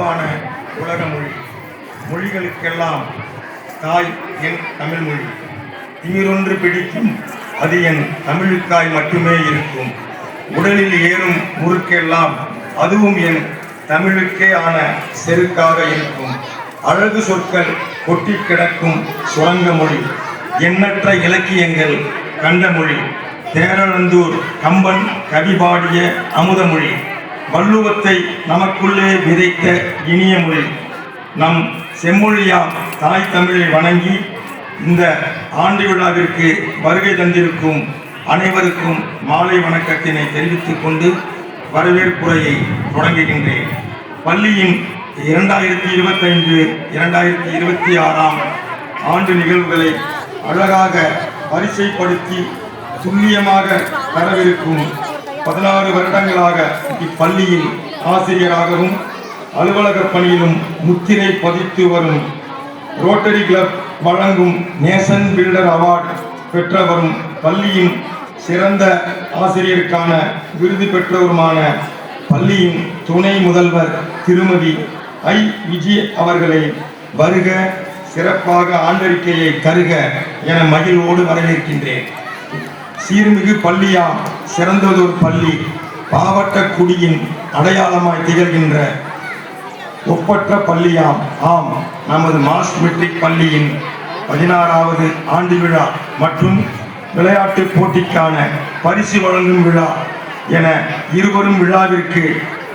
உருவான உலக மொழி. மொழிகளுக்கெல்லாம் தாய் என் தமிழ் மொழி. திமிரொன்று பிடிக்கும் அது என் தமிழுக்காய் மட்டுமே இருக்கும். உடலில் ஏறும் முறுக்கெல்லாம் அதுவும் என் தமிழுக்கே ஆன செருக்காக இருக்கும். அழகு சொற்கள் கொட்டி கிடக்கும் சுரங்க மொழி. எண்ணற்ற இலக்கியங்கள் கண்ட மொழி. தேரழந்தூர் கம்பன் கவி பாடிய அமுதமொழி வள்ளுவத்தை நமக்குள்ளே விதைத்த இனிய மொழி. நம் செம்மொழியா தாய் தமிழை வணங்கி இந்த ஆண்டு விழாவிற்கு வருகை தந்திருக்கும் அனைவருக்கும் மாலை வணக்கத்தினை தெரிவித்துக் கொண்டு வரவேற்புரையை தொடங்குகின்றேன். பள்ளியின் இரண்டாயிரத்தி இருபத்தைந்து இரண்டாயிரத்தி இருபத்தி ஆறாம் ஆண்டு நிகழ்வுகளை அழகாக வரிசைப்படுத்தி துல்லியமாக தரவிருக்கும் பதினாறு வருடங்களாக இப்பள்ளியில் ஆசிரியராகவும் அலுவலக பணியிலும் முத்திரை பதித்து வரும் ரோட்டரி கிளப் வழங்கும் நேசன் பில்டர் அவார்டு பெற்ற வரும் பள்ளியின் சிறந்த ஆசிரியருக்கான விருது பெற்றவருமான பள்ளியின் துணை முதல்வர் திருமதி ஐ. விஜய் அவர்களை வருக சிறப்பாக ஆண்டறிக்கையை தருக என மகிழ்வோடு வரவேற்கின்றேன். சீர்மிகு பள்ளியாம் சிறந்ததொரு பள்ளி பாவட்ட குடியின் அடையாளமாய் திகழ்கின்ற ஒப்பற்ற பள்ளியாம் ஆம் நமது மாஸ் மெட்ரிக் பள்ளியின் பதினாறாவது ஆண்டு விழா மற்றும் விளையாட்டு போட்டிக்கான பரிசு வழங்கும் விழா என இருவரும் விழாவிற்கு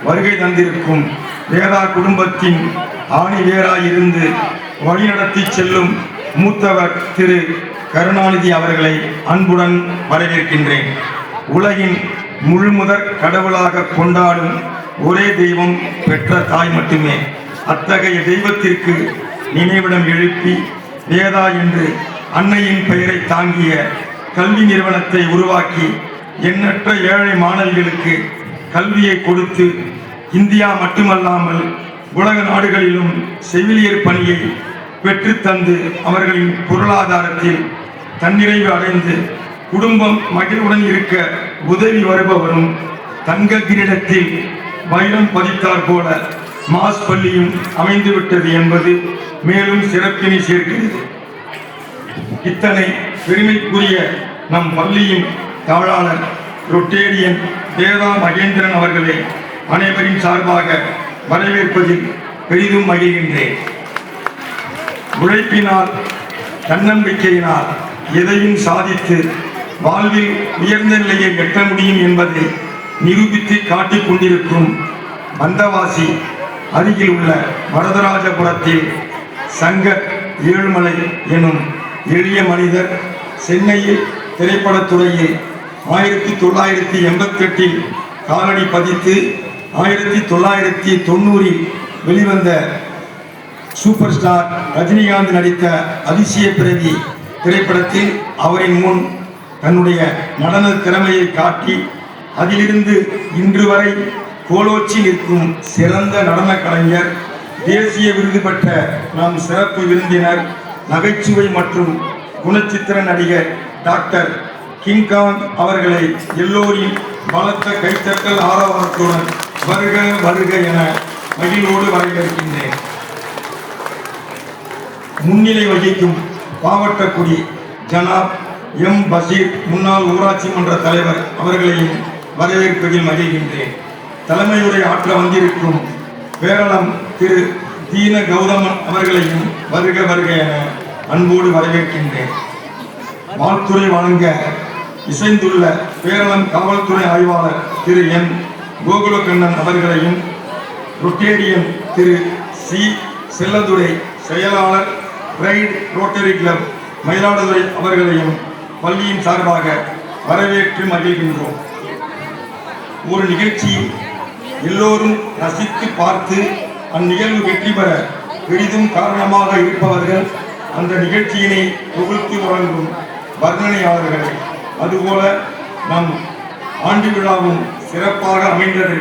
வருகை தந்திருக்கும் வேதா குடும்பத்தின் ஆணி வேராயிருந்து வழிநடத்தி செல்லும் மூத்தவர் திரு கருணாநிதி அவர்களை அன்புடன் வரவேற்கின்றேன். உலகின் முழுமுதற் கடவுளாக கொண்டாடும் ஒரே தெய்வம் பெற்ற தாய் மட்டுமே. அத்தகைய தெய்வத்திற்கு நினைவிடம் எழுப்பி வேதா என்று அன்னையின் பெயரை தாங்கிய கல்வி நிறுவனத்தை உருவாக்கி எண்ணற்ற ஏழை மாணவிகளுக்கு கல்வியை கொடுத்து இந்தியா மட்டுமல்லாமல் உலக நாடுகளிலும் செவிலியர் பணியை பெற்றுத்தந்து அவர்களின் பொருளாதாரத்தில் தன்னிறைவு அடைந்து குடும்பம் மகிழ்வுடன் இருக்க உதவி வருபவரும் தங்க கிரீடத்தில் வைரம் பதித்தார் போல மாஸ் பள்ளியும் அமைந்துவிட்டது என்பது மேலும் சிறப்பினை சேர்க்கிறது. இத்தனை பெருமைக்குரிய நம் பள்ளியின் தாளாளர் ரொட்டேரியன் வேதா மகேந்திரன் அவர்களை அனைவரின் சார்பாக வரவேற்பதில் பெரிதும் மகிழ்கின்றேன். உழைப்பினால் தன்னம்பிக்கையினால் எதையும் சாதித்து வாழ்வில் உயர்ந்த நிலையை எட்ட முடியும் என்பதை நிரூபித்து காட்டிக் கொண்டிருக்கும் வந்தவாசி அருகில் உள்ள வரதராஜபுரத்தில் சங்க ஏழுமலை எனும் எளிய மனிதர் சென்னையில் திரைப்படத்துறையில் ஆயிரத்தி தொள்ளாயிரத்தி எண்பத்தெட்டில் காலடி பதித்து ஆயிரத்தி தொள்ளாயிரத்தி தொண்ணூறில் வெளிவந்த சூப்பர் ஸ்டார் ரஜினிகாந்த் நடித்த அதிசய பிறவி திரைப்படத்தில் அவரின் முன் தன்னுடைய நடன திறமையை காட்டி அதிலிருந்து இன்று வரை கோலோச்சி நிற்கும் சிறந்த நடன கலைஞர் தேசிய விருது பெற்ற நம் சிறப்பு விருந்தினர் நகைச்சுவை மற்றும் குணச்சித்திர நடிகர் டாக்டர் கிங்காங் அவர்களை எல்லோரின் பலத்த கைத்தட்டல் ஆரவாரத்துடன் வருக வருக என மகிழ்வோடு வரவேற்கின்றேன். முன்னிலை வகிக்கும் பாவட்டக்குடி ஜனாப் எம். பஷீர் முன்னாள் ஊராட்சி மன்ற தலைவர் அவர்களையும் வரவேற்பதில் மகிழ்கின்றேன். தலைமையுரை ஆற்ற வந்திருக்கும் பேரளம் திரு. தீன கௌதமன் அவர்களையும் வருக வருக என அன்போடு வரவேற்கின்றேன். வாழ்த்துறை வழங்க இசைந்துள்ள பேரளம் காவல்துறை ஆய்வாளர் திரு. என் கோகுலகண்ணன் அவர்களையும் ரொட்டேரியன் திரு. சி. செல்லதுரை செயலாளர் பிரைட் ரோட்டரி கிளப் மயிலாடுதுறை அவர்களையும் பள்ளியின் சார்பாக வரவேற்று மகிழ்கின்றோம். ஒரு நிகழ்ச்சி எல்லோரும் ரசித்து பார்த்து அந்நிகழ்வு வெற்றி பெற பெரிதும் காரணமாக இருப்பவர்கள் அந்த நிகழ்ச்சியினை தொகுத்து வழங்கும் வர்ணனையாளர்கள் அதுபோல நம் ஆண்டு விழாவும் சிறப்பாக அமைந்தது